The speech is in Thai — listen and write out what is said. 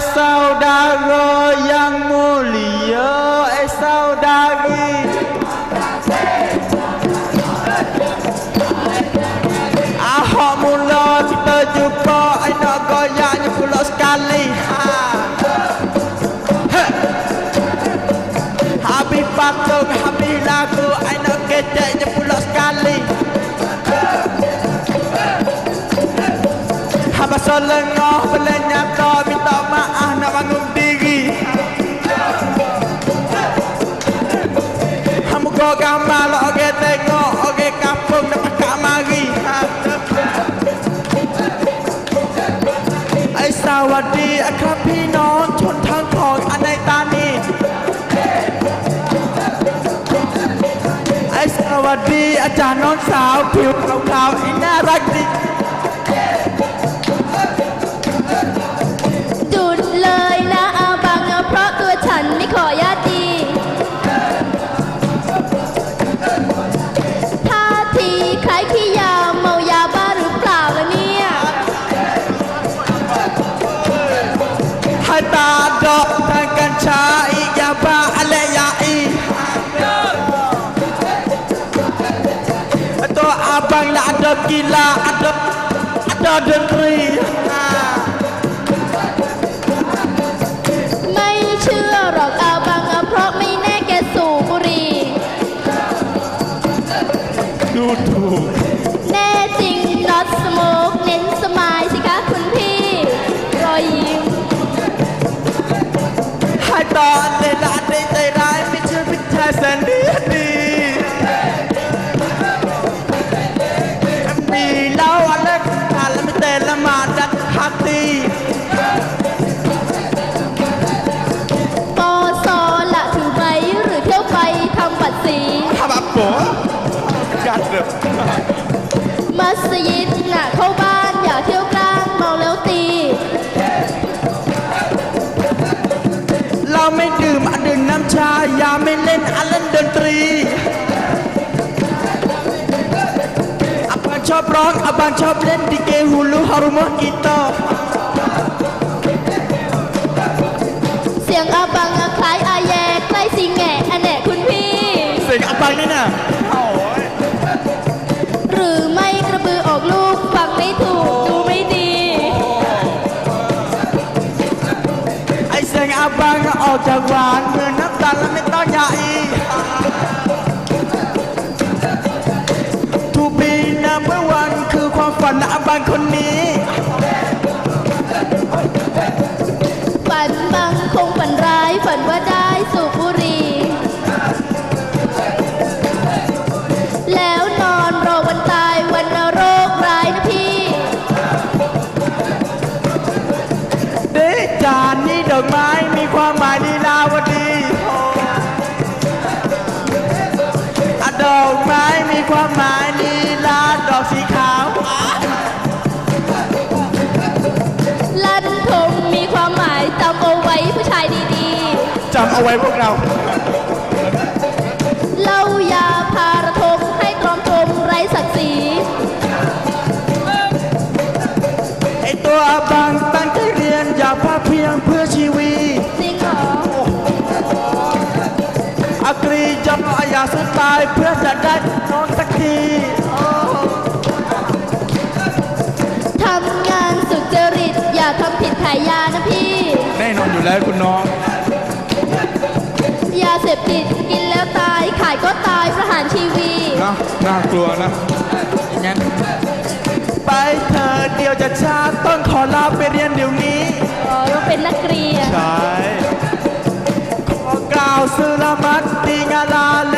Saudara kau gambar lo oke tengok oke kampung nak pakak mari ha. ไอ้สวัสดีครับพี่น้องชนทั้งของอันในตานีไอ้สวัสดีอาจารย์น้องสาวผิวขาวๆอ้น่ารักดี บังละอัดดกีฬาอัดดอัดดนตรีไม่เชื่อหรอกอาบังเพราะไม่แน่แกสูบบุหรี่ดูถูกแน่จริง not smoke เน้นสมายสิคะคุณพี่ รอยยิ้มให้ตอนเดลาเด ดั อาบังชอบร้องอาบังชอบเล่นดิเกฮูลูฮารุมะกีตาร์เสียงอาบังอะคล้ายอาแยใกล้สิงแงะอันแหนะคุณพี่ เสียงอาบังนี่น่ะหรือไม่กระบือออกลูกฟังไม่ถูกดูไม่ดี ไอเสียงอาบังออกจากหวานเหมือ คนนี้ ฝันบังคงฝันร้าย ฝันว่าได้สูบบุหรี่ แล้วนอนรอวันตายวันนโรคร้ายนะพี่ เดจานนี้ดอกไม้มีความหมายลีลาวดีอะดอกไม้มีความหมายลีลาดอกสีขาว เอาไว้พวกเราๆเล่ายาพาระทมให้ตรอมตรมไร้ศักดิ์ศรี ไอตัวบางตั้งใจเรียนอยากพาเพียงเพื่อชีวิตจริงเหรอ อักรีจำอยากสุดตายเพื่อจะได้น้องสักทีทำงานสุจริต อย่าทำผิดขายยานะพี่ แน่นอนอยู่แล้วคุณน้องยาเสพติดกินแล้วตาย ขายก็ตายประหารชีวีนะน่ากลัวนะงั้นไปเธอะเดียวจะช้าต้องขอลาไปเรียนเดี๋ยวนี้อ๋อเราเป็นนักเรียน ใช่ขอกล่าวสุลามัดดีงาลาแล้วน้อง